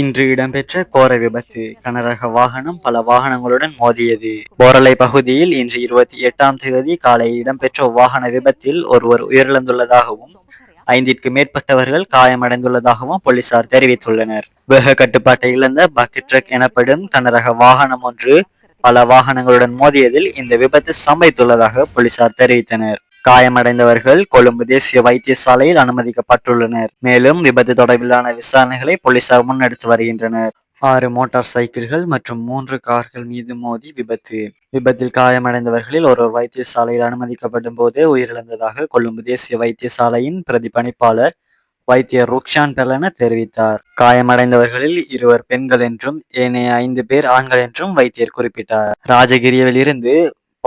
இன்று இடம்பெற்ற கோர விபத்து கனரக வாகனம் பல வாகனங்களுடன் மோதியது. போரலை பகுதியில் இன்று இருபத்தி எட்டாம் தேதி காலை இடம்பெற்ற வாகன விபத்தில் ஒருவர் உயிரிழந்துள்ளதாகவும் ஐந்திற்கு மேற்பட்டவர்கள் காயமடைந்துள்ளதாகவும் போலீசார் தெரிவித்துள்ளனர். வேக கட்டுப்பாட்டை இழந்த பக்கெட் ட்ரக் எனப்படும் கனரக வாகனம் ஒன்று பல வாகனங்களுடன் மோதியதில் இந்த விபத்து சம்பவித்துள்ளதாக போலீசார் தெரிவித்தனர். காயமடைந்தவர்கள் கொழும்பு தேசிய வைத்தியசாலையில் அனுமதிக்கப்பட்டுள்ளனர். மேலும் விபத்து தொடர்பிலான விசாரணைகளை போலீசார் முன்னெடுத்து வருகின்றனர். ஆறு மோட்டார் சைக்கிள்கள் மற்றும் மூன்று கார்கள் மீது மோதி விபத்து. விபத்தில் காயமடைந்தவர்களில் ஒருவர் வைத்தியசாலையில் அனுமதிக்கப்படும் போதே உயிரிழந்ததாக கொழும்பு தேசிய வைத்தியசாலையின் பிரதிபணிப்பாளர் வைத்தியர் ருக்ஷான் பெலன தெரிவித்தார். காயமடைந்தவர்களில் இருவர் பெண்கள் என்றும் ஏனைய ஐந்து பேர் ஆண்கள் என்றும் வைத்தியர் குறிப்பிட்டார். ராஜகிரியவில் இருந்து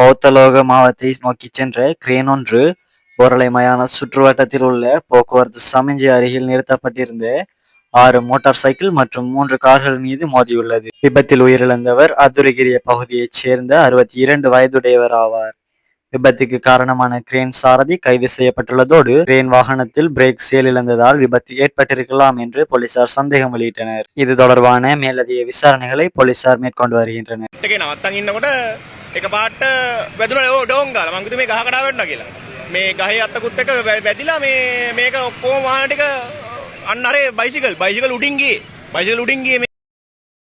பௌத்தலோக மாவத்தை நோக்கி சென்ற கிரேன் ஒன்று போரலை மயான சுற்றுவட்டத்தில் உள்ள போக்குவரத்து சமிஞ்சை அருகில் நிறுத்தப்பட்டிருந்த ஆறு மோட்டார் சைக்கிள் மற்றும் மூன்று கார்கள் மீது மோதியுள்ளது. விபத்தில் உயிரிழந்தவர் அதுரகிரிய பகுதியைச் சேர்ந்த அறுபத்தி இரண்டு வயதுடையவர் ஆவார். விபத்துக்கு காரணமான கிரேன் சாரதி கைது செய்யப்பட்டுள்ளதோடு கிரேன் வாகனத்தில் பிரேக் செயலிழந்ததால் விபத்து ஏற்பட்டிருக்கலாம் என்று போலீசார் சந்தேகம் வெளியிட்டனர். இது தொடர்பான மேலதிக விசாரணைகளை போலீசார் மேற்கொண்டு வருகின்றனர். එකේ නවත්තන් ඉන්නකොට එක පාට වැදුන ඩෝන් ගාල මංගතු මේ ගහ කඩා වෙන්න කියලා. මේ ගහේ අත්තකුත් එක වැ- වැදිලා මේ මේක ඔක්කෝම වාහන ටික අන්න අරේ බයිසිකල් බයිසිකල් උඩින් ගියේ. බයිසිකල් උඩින් ගියේ මේ